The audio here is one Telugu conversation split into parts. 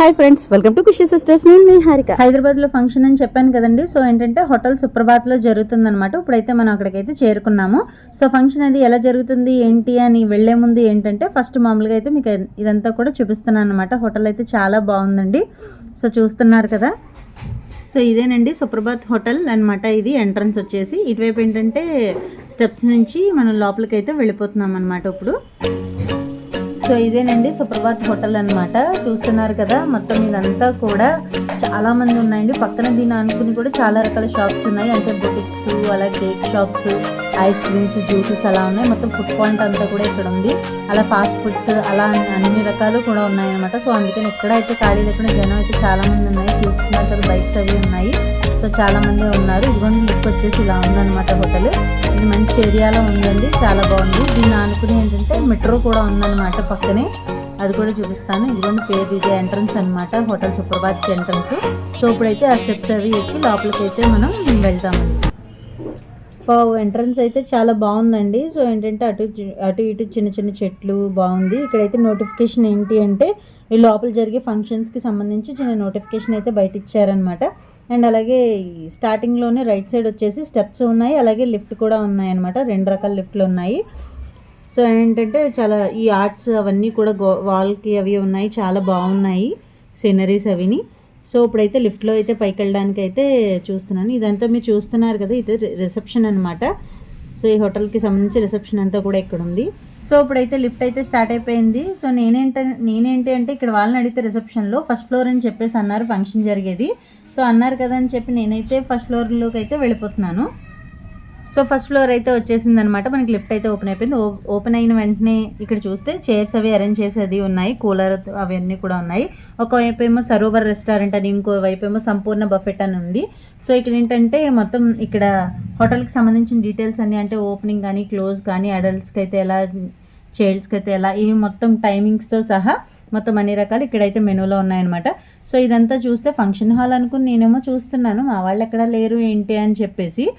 Hi friends welcome to Khushi sisters నేను మీ హారిక. హైదరాబాద్లో ఫంక్షన్ అని చెప్పాను కదండి. సో ఏంటంటే హోటల్ సుప్రభాత్లో జరుగుతుందన్నమాట. ఇప్పుడైతే మనం అక్కడికైతే చేరుకున్నాము. సో ఫంక్షన్ అది ఎలా జరుగుతుంది ఏంటి అని వెళ్ళే ముందు ఏంటంటే ఫస్ట్ మామూలుగా అయితే మీకు ఇదంతా కూడా చూపిస్తున్నాను అనమాట హోటల్ అయితే చాలా బాగుందండి. సో చూస్తున్నారు కదా. సో ఇదేనండి సుప్రభాత్ హోటల్ అనమాట ఇది ఎంట్రన్స్ వచ్చేసి. ఇటువైపు ఏంటంటే స్టెప్స్ నుంచి మనం లోపలికి అయితే వెళ్ళిపోతున్నాం అనమాట ఇప్పుడు. సో ఇదేనండి సుప్రభాత్ హోటల్ అన్నమాట. చూస్తున్నారు కదా మొత్తం ఇదంతా కూడా చాలా మంది ఉన్నాయండి. పక్కన దీని అనుకుని కూడా చాలా రకాల షాప్స్ ఉన్నాయి. అంటే బుటిక్స్ అలా cake shops ice creams juices అలా ఉన్నాయి. మొత్తం ఫుడ్ పాయింట్ అంతా కూడా ఇక్కడ ఉంది. అలా ఫాస్ట్ ఫుడ్స్ అలా అన్ని- అన్ని రకాలు కూడా ఉన్నాయన్నమాట. సో అందుకని ఎక్కడైతే ఖాళీ లేకుండా జనం అయితే చాలా మంది ఉన్నాయి. చూస్తున్నారు కదా బైక్స్ అవి ఉన్నాయి. సో చాలా మంది ఉన్నారు. ఇదిగోండి లుక్ వచ్చేసి ఇలా ఉందన్నమాట హోటల్. ఇది మంచి ఏరియాలో ఉందండి. చాలా బాగుంది. దీన్ని ఆనుకుని ఏంటంటే మెట్రో కూడా ఉందన్నమాట పక్కనే. అది కూడా చూపిస్తాను. ఇదిగోండి పేరు ఇది ఎంట్రన్స్ అన్నమాట. Hotel Suprabhat entrance. సో ఇప్పుడైతే ఆ స్టెప్స్ అవి ఎక్కి లోపలికి అయితే మనం వెళ్తామండి. వావ్ ఎంట్రన్స్ అయితే చాలా బాగుందండి. సో ఏంటంటే అటు అటు ఇటు చిన్న చిన్న చెట్లు బాగుంది. ఇక్కడైతే నోటిఫికేషన్ ఏంటి అంటే ఈ లోపల జరిగే ఫంక్షన్స్కి సంబంధించి చిన్న నోటిఫికేషన్ అయితే బయట ఇచ్చారనమాట అండ్ అలాగే స్టార్టింగ్లోనే రైట్ సైడ్ వచ్చేసి స్టెప్స్ ఉన్నాయి. అలాగే లిఫ్ట్ కూడా ఉన్నాయి అనమాట రెండు రకాల లిఫ్ట్లు ఉన్నాయి. సో ఏంటంటే చాలా ఈ ఆర్ట్స్ అవన్నీ కూడా గో వాల్కి అవి ఉన్నాయి. చాలా బాగున్నాయి. సీనరీస్ అవిని. సో ఇప్పుడైతే లిఫ్ట్లో అయితే పైకి వెళ్ళడానికి అయితే చూస్తున్నాను. ఇదంతా మీరు చూస్తున్నారు కదా ఇది రిసెప్షన్ అనమాట సో ఈ హోటల్కి సంబంధించి రిసెప్షన్ అంతా కూడా ఇక్కడ ఉంది సో ఇప్పుడైతే లిఫ్ట్ అయితే స్టార్ట్ అయిపోయింది. సో నేనేంట నేనేంటి అంటే ఇక్కడ వాళ్ళని అడిగితే రిసెప్షన్లో ఫస్ట్ ఫ్లోర్ అని చెప్పేసి అన్నారు ఫంక్షన్ జరిగేది. సో అన్నారు కదా అని చెప్పి నేనైతే ఫస్ట్ ఫ్లోర్లోకి అయితే వెళ్ళిపోతున్నాను. సో ఫస్ట్ ఫ్లోర్ అయితే వచ్చేసింది అనమాట మనకి లిఫ్ట్ అయితే ఓపెన్ అయిపోయింది. ఓ- ఓపెన్ అయిన వెంటనే ఇక్కడ చూస్తే చైర్స్ అవి అరేంజ్ చేసేది ఉన్నాయి. కూలర్ అవన్నీ కూడా ఉన్నాయి. ఒకవైపు ఏమో సరోవర్ రెస్టారెంట్ అని ఇంకో వైపు ఏమో సంపూర్ణ బఫెట్ అని ఉంది. సో ఇక్కడ ఏంటంటే మొత్తం ఇక్కడ హోటల్కి సంబంధించిన డీటెయిల్స్ అన్ని అంటే ఓపెనింగ్ కానీ క్లోజ్ కానీ అడల్ట్స్కి అయితే ఎలా చైల్డ్స్కి అయితే ఎలా ఇవి మొత్తం టైమింగ్స్తో సహా మొత్తం అన్ని రకాలు ఇక్కడైతే మెనూలో ఉన్నాయన్నమాట. సో ఇదంతా చూస్తే ఫంక్షన్ హాల్ అనుకుని నేనేమో చూస్తున్నాను. మా వాళ్ళు ఎక్కడ లేరు ఏంటి అని చెప్పేసి.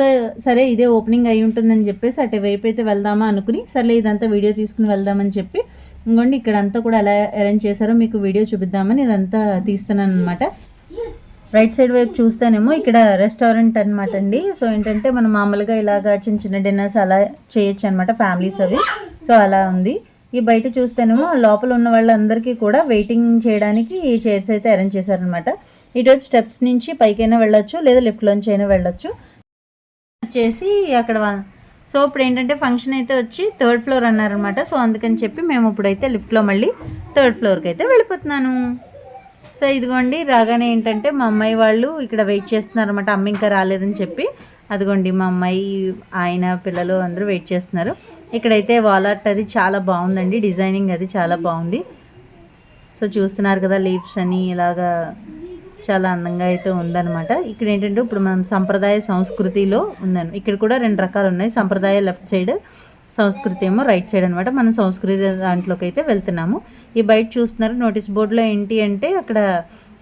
సో సరే ఇదే ఓపెనింగ్ అయి ఉంటుందని చెప్పేసి అటువైపు అయితే వెళ్దామా అనుకుని సర్లే ఇదంతా వీడియో తీసుకుని వెళ్దామని చెప్పి ఇంకోండి ఇక్కడ అంతా కూడా ఎలా అరేంజ్ చేశారో మీకు వీడియో చూపిద్దామని ఇదంతా తీస్తున్నాను అనమాట రైట్ సైడ్ వైపు చూస్తేనేమో ఇక్కడ రెస్టారెంట్ అనమాట అండి. సో ఏంటంటే మనం మామూలుగా ఇలాగా చిన్న చిన్న డిన్నర్స్ అలా చేయొచ్చు అనమాట ఫ్యామిలీస్ అవి. సో అలా ఉంది. ఈ బయట చూస్తేనేమో లోపల ఉన్న వాళ్ళందరికీ కూడా వెయిటింగ్ చేయడానికి ఈ చైర్స్ అయితే అరేంజ్ చేశారనమాట ఇటువైపు స్టెప్స్ నుంచి పైకైనా వెళ్ళొచ్చు లేదా లిఫ్ట్లోంచి అయినా వెళ్ళొచ్చు. వచ్చేసి అక్కడ సో ఇప్పుడు ఏంటంటే ఫంక్షన్ అయితే వచ్చి థర్డ్ ఫ్లోర్ అన్నారనమాట సో అందుకని చెప్పి మేము ఇప్పుడైతే లిఫ్ట్లో మళ్ళీ థర్డ్ ఫ్లోర్కి అయితే వెళ్ళిపోతున్నాను. సో ఇదిగోండి రాగానే ఏంటంటే మా అమ్మాయి వాళ్ళు ఇక్కడ వెయిట్ చేస్తున్నారన్నమాట. అమ్మ ఇంకా రాలేదని చెప్పి. అదిగోండి మా అమ్మాయి ఆయన పిల్లలు అందరూ వెయిట్ చేస్తున్నారు. ఇక్కడైతే వాలట్ అది చాలా బాగుందండి. డిజైనింగ్ అది చాలా బాగుంది. సో చూస్తున్నారు కదా లీవ్స్ అని ఇలాగా చాలా అందంగా అయితే ఉందన్నమాట. ఇక్కడ ఏంటంటే ఇప్పుడు మనం సంప్రదాయ సంస్కృతిలో ఉందని ఇక్కడ కూడా రెండు రకాలు ఉన్నాయి. సంప్రదాయ లెఫ్ట్ సైడ్ సంస్కృతి ఏమో రైట్ సైడ్ అనమాట మనం సంస్కృతి దాంట్లోకి అయితే వెళ్తున్నాము. ఈ బయట చూస్తున్నారు నోటీస్ బోర్డులో ఏంటి అంటే అక్కడ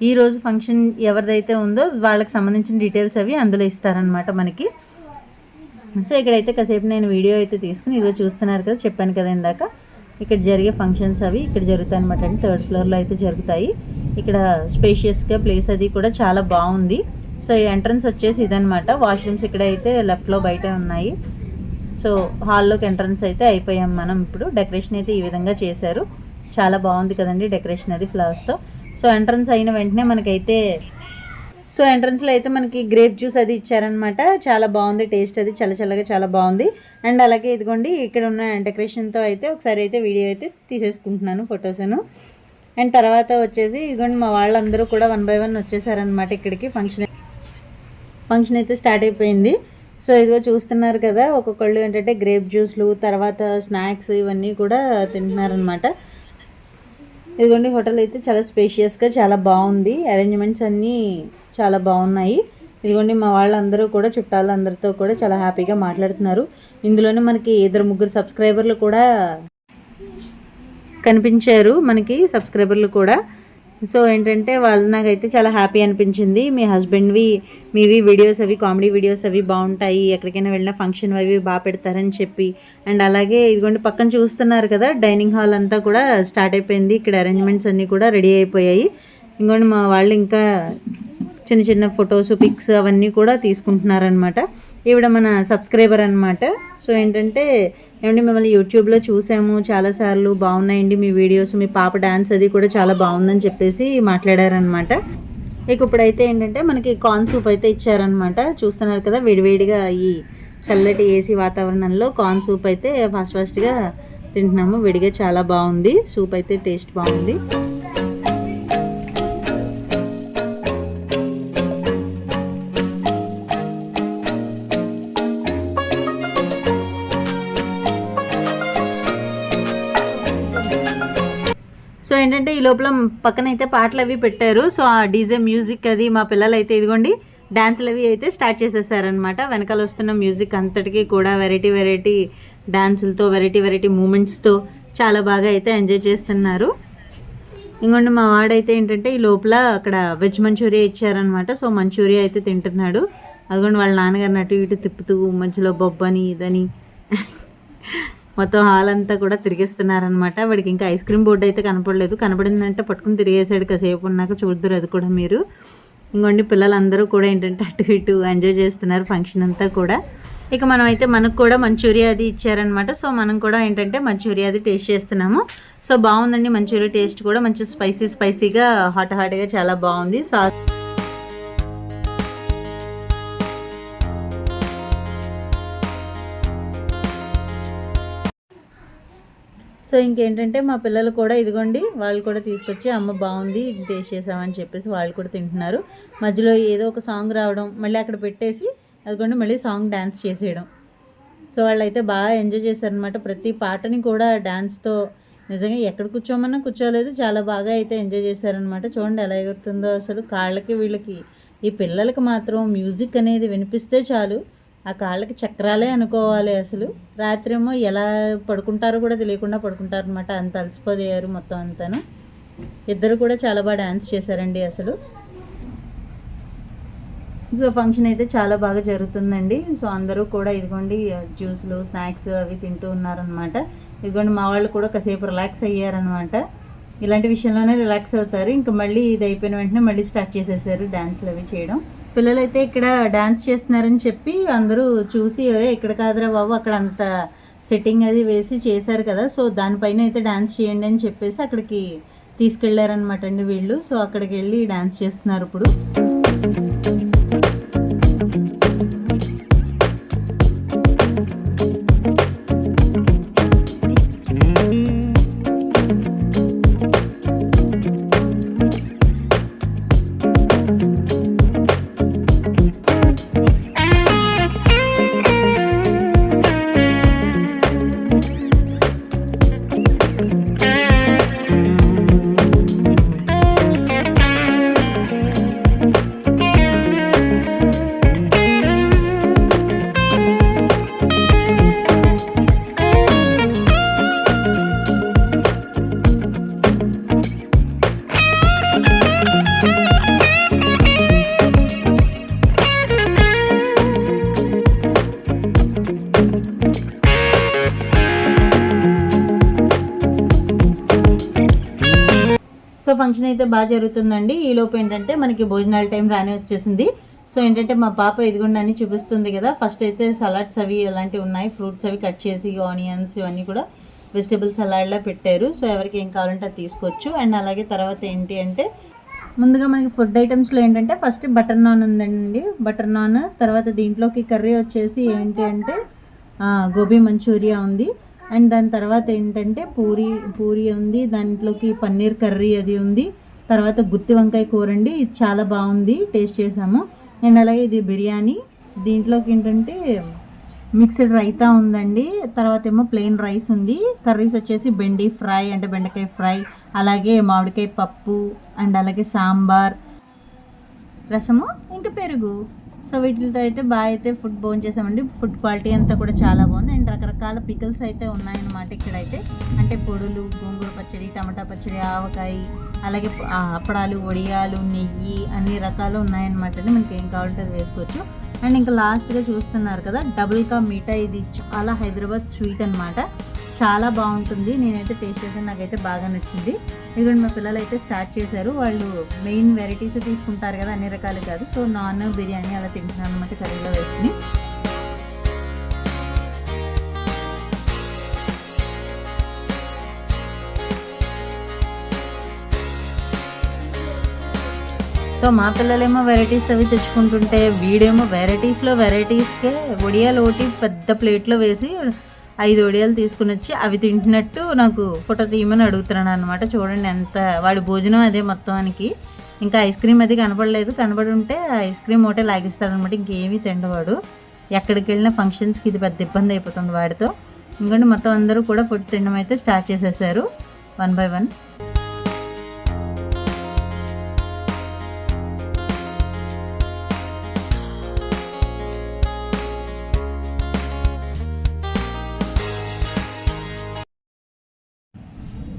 ఈ రోజు ఫంక్షన్ ఎవరిదైతే ఉందో వాళ్ళకి సంబంధించిన డీటెయిల్స్ అవి అందులో ఇస్తారనమాట మనకి. సో ఇక్కడైతే కాసేపు నేను వీడియో అయితే తీసుకుని ఇదిగో చూస్తున్నారు కదా చెప్పాను కదా ఇందాక. ఇక్కడ జరిగే ఫంక్షన్స్ అవి ఇక్కడ జరుగుతాయి అనమాట అండి థర్డ్ ఫ్లోర్లో అయితే జరుగుతాయి. ఇక్కడ స్పేషియస్గా ప్లేస్ అది కూడా చాలా బాగుంది. సో ఈ ఎంట్రన్స్ వచ్చేసి ఇదనమాట వాష్రూమ్స్ ఇక్కడ అయితే లెఫ్ట్లో బయట ఉన్నాయి. సో హాల్లోకి ఎంట్రన్స్ అయితే అయిపోయాం మనం ఇప్పుడు. డెకరేషన్ అయితే ఈ విధంగా చేశారు. చాలా బాగుంది కదండి డెకరేషన్ అది ఫ్లవర్స్తో సో ఎంట్రన్స్ అయిన వెంటనే మనకైతే సో ఎంట్రన్స్లో అయితే మనకి గ్రేప్ జ్యూస్ అది ఇచ్చారనమాట చాలా బాగుంది టేస్ట్ అది. చల్ల చల్లగా చాలా బాగుంది. అండ్ అలాగే ఇదిగోండి ఇక్కడ ఉన్న డెకరేషన్తో అయితే ఒకసారి అయితే వీడియో అయితే తీసేసుకుంటున్నాను ఫొటోస్ను అండ్ తర్వాత వచ్చేసి ఇదిగోండి మా వాళ్ళందరూ కూడా వన్ బై వన్ వచ్చేసారనమాట ఇక్కడికి. ఫంక్షన్ ఫంక్షన్ అయితే స్టార్ట్ అయిపోయింది. సో ఇదిగో చూస్తున్నారు కదా ఒక్కొక్కళ్ళు ఏంటంటే గ్రేప్ జ్యూస్లు తర్వాత స్నాక్స్ ఇవన్నీ కూడా తింటున్నారనమాట ఇదిగోండి హోటల్ అయితే చాలా స్పేషియస్గా చాలా బాగుంది. అరేంజ్మెంట్స్ అన్నీ చాలా బాగున్నాయి. ఇదిగోండి మా వాళ్ళందరూ కూడా చుట్టాలు అందరితో కూడా చాలా హ్యాపీగా మాట్లాడుతున్నారు. ఇందులోనే మనకి ఇద్దరు ముగ్గురు సబ్స్క్రైబర్లు కూడా కనిపించారు మనకి సబ్స్క్రైబర్లు కూడా. సో ఏంటంటే వాళ్ళు నాకైతే చాలా హ్యాపీ అనిపించింది. మీ హస్బెండ్వి మీవి వీడియోస్ అవి కామెడీ వీడియోస్ అవి బాగుంటాయి. ఎక్కడికైనా వెళ్ళిన ఫంక్షన్ అవి బాగా పెడతారని చెప్పి. అండ్ అలాగే ఇదిగోండి పక్కన చూస్తున్నారు కదా డైనింగ్ హాల్ అంతా కూడా స్టార్ట్ అయిపోయింది. ఇక్కడ అరేంజ్మెంట్స్ అన్నీ కూడా రెడీ అయిపోయాయి. ఇంకోండి మా వాళ్ళు ఇంకా చిన్న చిన్న ఫొటోస్ పిక్స్ అవన్నీ కూడా తీసుకుంటున్నారనమాట ఈవిడ మన సబ్స్క్రైబర్ అనమాట సో ఏంటంటే ఏమండి మిమ్మల్ని యూట్యూబ్లో చూసాము చాలాసార్లు బాగున్నాయండి మీ వీడియోస్ మీ పాప డాన్స్ అది కూడా చాలా బాగుందని చెప్పేసి మాట్లాడారనమాట ఇక ఇప్పుడైతే ఏంటంటే మనకి కార్న్ సూప్ అయితే ఇచ్చారనమాట చూస్తున్నారు కదా వేడివేడిగా ఈ చల్లటి ఏసీ వాతావరణంలో కార్న్ సూప్ అయితే ఫాస్ట్ ఫాస్ట్గా తింటున్నాము. విడిగా చాలా బాగుంది. సూప్ అయితే టేస్ట్ బాగుంది. ఏంటంటే ఈ లోపల పక్కన అయితే పాటలు అవి పెట్టారు. సో ఆ డీజే మ్యూజిక్ అది మా పిల్లలు అయితే ఇదిగోండి డ్యాన్స్లు అవి అయితే స్టార్ట్ చేసేసారనమాట వెనకాల వస్తున్న మ్యూజిక్ అంతటికీ కూడా వెరైటీ వెరైటీ డ్యాన్సులతో వెరైటీ వెరైటీ మూమెంట్స్తో చాలా బాగా అయితే ఎంజాయ్ చేస్తున్నారు. ఇంకోండి మా వాడైతే ఏంటంటే ఈ లోపల అక్కడ వెజ్ మంచూరియా ఇచ్చారనమాట సో మంచూరియా అయితే తింటున్నాడు. అదిగోండి వాళ్ళ నాన్నగారిని అటు ఇటు తిప్పుతూ మధ్యలో బొబ్బని ఇదని మొత్తం హాల్ అంతా కూడా తిరిగేస్తున్నారనమాట వాడికి ఇంకా ఐస్ క్రీమ్ బోర్డు అయితే కనపడలేదు. కనపడిందంటే పట్టుకుని తిరిగేసాడు కాసేపు ఉన్నాక చూద్దరు అది కూడా మీరు. ఇంకోండి పిల్లలందరూ కూడా ఏంటంటే అటు ఇటు ఎంజాయ్ చేస్తున్నారు ఫంక్షన్ అంతా కూడా. ఇక మనం అయితే మనకు కూడా మంచూరియా అది ఇచ్చారనమాట సో మనం కూడా ఏంటంటే మంచూరియా అది టేస్ట్ చేస్తున్నాము. సో బాగుందండి మంచూరియా టేస్ట్ కూడా. మంచి స్పైసీ స్పైసీగా హాట్ హాట్గా చాలా బాగుంది. సాస్ సో ఇంకేంటంటే మా పిల్లలు కూడా ఇదిగోండి వాళ్ళు కూడా తీసుకొచ్చి అమ్మ బాగుంది ఇది టేస్ట్ చేసామని చెప్పేసి వాళ్ళు కూడా తింటున్నారు. మధ్యలో ఏదో ఒక సాంగ్ రావడం మళ్ళీ అక్కడ పెట్టేసి అదిగోండి మళ్ళీ సాంగ్ డ్యాన్స్ చేసేయడం. సో వాళ్ళైతే బాగా ఎంజాయ్ చేశారనమాట ప్రతి పాటని కూడా డ్యాన్స్తో నిజంగా ఎక్కడ కూర్చోమన్నా కూర్చోలేదు చాలా బాగా అయితే ఎంజాయ్ చేశారనమాట చూడండి ఎలా ఎగురుతుందో అసలు. కాళ్ళకి వీళ్ళకి ఈ పిల్లలకి మాత్రం మ్యూజిక్ అనేది వినిపిస్తే చాలు. ఆ కాళ్ళకి చక్రాలే అనుకోవాలి అసలు. రాత్రేమో ఎలా పడుకుంటారో కూడా తెలియకుండా పడుకుంటారు అనమాట అంత అలసిపోయారు మొత్తం అంతాను. ఇద్దరు కూడా చాలా బాగా డ్యాన్స్ చేశారండి అసలు. సో ఫంక్షన్ అయితే చాలా బాగా జరుగుతుందండి. సో అందరూ కూడా ఇదిగోండి జ్యూస్లు స్నాక్స్ అవి తింటూ ఉన్నారనమాట ఇదిగోండి మా వాళ్ళు కూడా కాసేపు రిలాక్స్ అయ్యారనమాట ఇలాంటి విషయంలోనే రిలాక్స్ అవుతారు. ఇంకా మళ్ళీ ఇది అయిపోయిన వెంటనే మళ్ళీ స్టార్ట్ చేసేసారు డ్యాన్స్లు అవి చేయడం. పిల్లలైతే ఇక్కడ డాన్స్ చేస్తున్నారని చెప్పి అందరూ చూసి అరే ఇక్కడ కాదురా బాబు అక్కడ అంత సెట్టింగ్ అది వేసి చేశారు కదా సో దానిపైన అయితే డాన్స్ చేయండి అని చెప్పేసి అక్కడికి తీసుకెళ్ళారనమాట అండి వీళ్ళు. సో అక్కడికి వెళ్ళి డాన్స్ చేస్తున్నారు ఇప్పుడు. సో ఫంక్షన్ అయితే బాగా జరుగుతుందండి. ఈ లోపు ఏంటంటే మనకి భోజనాల టైం రాని వచ్చేసింది. సో ఏంటంటే మా పాప ఇదిగోండి అని చూపిస్తుంది కదా. ఫస్ట్ అయితే సలాడ్స్ అవి అలాంటివి ఉన్నాయి. ఫ్రూట్స్ అవి కట్ చేసి ఆనియన్స్ ఇవన్నీ కూడా వెజిటబుల్ సలాడ్లా పెట్టారు. సో ఎవరికి ఏం కావాలంటే అది తీసుకోవచ్చు. అండ్ అలాగే తర్వాత ఏంటి అంటే ముందుగా మనకి ఫుడ్ ఐటమ్స్లో ఏంటంటే ఫస్ట్ బటర్ నాన్ ఉందండి. బటర్ నాన్ తర్వాత దీంట్లోకి కర్రీ వచ్చేసి ఏంటి అంటే గోబీ మంచూరియా ఉంది. అండ్ దాని తర్వాత ఏంటంటే పూరి పూరి ఉంది దాంట్లోకి పన్నీర్ కర్రీ అది ఉంది. తర్వాత గుత్తి వంకాయ కూర అండి ఇది చాలా బాగుంది టేస్ట్ చేసాము. అండ్ అలాగే ఇది బిర్యానీ దీంట్లోకి ఏంటంటే మిక్స్డ్ రైతా ఉందండి. తర్వాత ఏమో ప్లెయిన్ రైస్ ఉంది. కర్రీస్ వచ్చేసి బెండి ఫ్రై అంటే బెండకాయ ఫ్రై అలాగే మామిడికాయ పప్పు అండ్ అలాగే సాంబార్. రసము ఇంకా పెరుగు. సో వీటితో అయితే బాగా అయితే ఫుడ్ బోన్ చేసామండి. ఫుడ్ క్వాలిటీ అంతా కూడా చాలా బాగుంది. అండ్ రకరకాల పికల్స్ అయితే ఉన్నాయన్నమాట ఇక్కడైతే. అంటే పొడులు గోంగూర పచ్చడి టమాటా పచ్చడి ఆవకాయ అలాగే అప్పడాలు వడియాలు నెయ్యి అన్ని రకాలు ఉన్నాయన్నమాట అండి. మనకి ఏం కావాలంటే అది వేసుకోవచ్చు. అండ్ ఇంకా లాస్ట్గా చూస్తున్నారు కదా డబుల్ కా మీఠా ఇది చాలా హైదరాబాద్ స్వీట్ అన్నమాట. చాలా బాగుంటుంది. నేనైతే టేస్ట్ చేసాను నాకైతే బాగా నచ్చింది. ఇదిగోండి మా పిల్లలు అయితే స్టార్ట్ చేశారు. వాళ్ళు మెయిన్ వెరైటీస్ తీసుకుంటారు కదా అన్ని రకాలు కాదు. సో నాన్ బిర్యానీ అలా తింటున్నాను అనమాట కర్రీలో వేసుకుని. సో మా పిల్లలేమో వెరైటీస్ అవి తెచ్చుకుంటుంటే వీడేమో వెరైటీస్లో వెరైటీస్కే ఒడియాలోటి ఒకటి పెద్ద ప్లేట్లో వేసి ఐదు వడియాలు తీసుకుని వచ్చి అవి తింటున్నట్టు నాకు ఫోటో తీయమని అడుగుతున్నాను అనమాట చూడండి ఎంత వాడి భోజనం అదే మొత్తానికి ఇంకా ఐస్ క్రీమ్ అది కనపడలేదు కనబడి ఉంటే ఐస్ క్రీమ్ ఒకటే లాగిస్తాడు అనమాట ఇంకేమీ తిండవాడు. ఎక్కడికి వెళ్ళిన ఫంక్షన్స్కి ఇది పెద్ద ఇబ్బంది అయిపోతుంది వాడితో. ఇంకోటి మొత్తం అందరూ కూడా ఫుడ్ తినడం అయితే స్టార్ట్ చేసేసారు. One by one.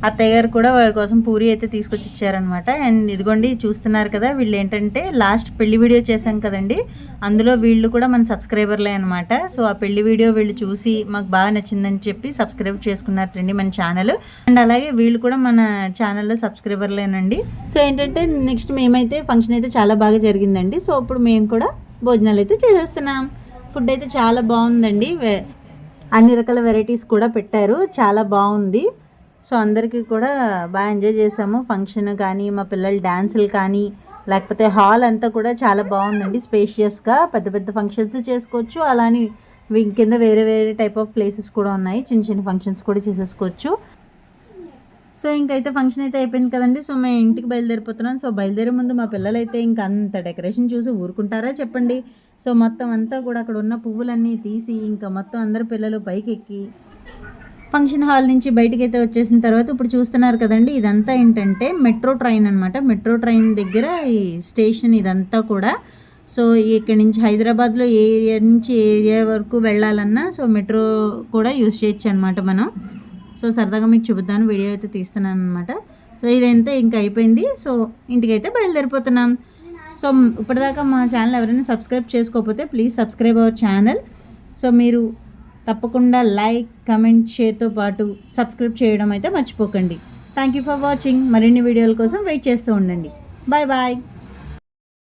అత్తయ్య గారు కూడా వాళ్ళ కోసం పూరి అయితే తీసుకొచ్చి ఇచ్చారనమాట అండ్ ఇదిగోండి చూస్తున్నారు కదా వీళ్ళు ఏంటంటే లాస్ట్ పెళ్ళి వీడియో చేశాం కదండి. అందులో వీళ్ళు కూడా మన సబ్స్క్రైబర్లే అనమాట సో ఆ పెళ్ళి వీడియో వీళ్ళు చూసి మాకు బాగా నచ్చిందని చెప్పి సబ్స్క్రైబ్ చేసుకున్నారండి మన ఛానల్ అండ్ అలాగే వీళ్ళు కూడా మన ఛానల్లో సబ్స్క్రైబర్లేనండి సో ఏంటంటే నెక్స్ట్ మేమైతే ఫంక్షన్ అయితే చాలా బాగా జరిగిందండి. సో ఇప్పుడు మేము కూడా భోజనాలు అయితే చేసేస్తున్నాం. ఫుడ్ అయితే చాలా బాగుందండి. అన్ని రకాల వెరైటీస్ కూడా పెట్టారు. చాలా బాగుంది. సో అందరికీ కూడా బాగా ఎంజాయ్ చేసాము ఫంక్షన్ కానీ మా పిల్లల డ్యాన్సులు కానీ లేకపోతే హాల్ అంతా కూడా చాలా బాగుందండి. స్పేషియస్గా పెద్ద పెద్ద ఫంక్షన్స్ చేసుకోవచ్చు. అలానే కింద వేరే వేరే టైప్ ఆఫ్ ప్లేసెస్ కూడా ఉన్నాయి. చిన్న చిన్న ఫంక్షన్స్ కూడా చేసేసుకోవచ్చు. సో ఇంకైతే ఫంక్షన్ అయితే అయిపోయింది కదండి. సో మేము ఇంటికి బయలుదేరిపోతున్నాం. సో బయలుదేరే ముందు మా పిల్లలు అయితే ఇంకా అంత డెకరేషన్ చూసి ఊరుకుంటారా చెప్పండి. సో మొత్తం అంతా కూడా అక్కడ ఉన్న పువ్వులన్నీ తీసి ఇంకా మొత్తం అందరు పిల్లలు పైకి ఎక్కి ఫంక్షన్ హాల్ నుంచి బయటికి అయితే వచ్చేసిన తర్వాత ఇప్పుడు చూస్తున్నారు కదండి ఇదంతా ఏంటంటే మెట్రో ట్రైన్ అనమాట మెట్రో ట్రైన్ దగ్గర ఈ స్టేషన్ ఇదంతా కూడా. సో ఇక్కడ నుంచి హైదరాబాద్లో ఏ ఏరియా నుంచి ఏ ఏరియా వరకు వెళ్ళాలన్నా సో మెట్రో కూడా యూస్ చేయొచ్చు అనమాట మనం. సో సరదాగా మీకు చూపుతాను వీడియో అయితే తీస్తున్నాను అనమాట సో ఇదంతా ఇంకా అయిపోయింది. సో ఇంటికైతే బయలుదేరిపోతున్నాం. సో ఇప్పటిదాకా మా ఛానల్ ఎవరైనా సబ్స్క్రైబ్ చేసుకోకపోతే please subscribe our channel. So మీరు తప్పకుండా లైక్ కమెంట్ షేర్తో పాటు సబ్స్క్రైబ్ చేయడం అయితే మర్చిపోకండి. థ్యాంక్ యూ ఫర్ వాచింగ్ మరిన్ని వీడియోల కోసం వెయిట్ చేస్తూ ఉండండి. Bye bye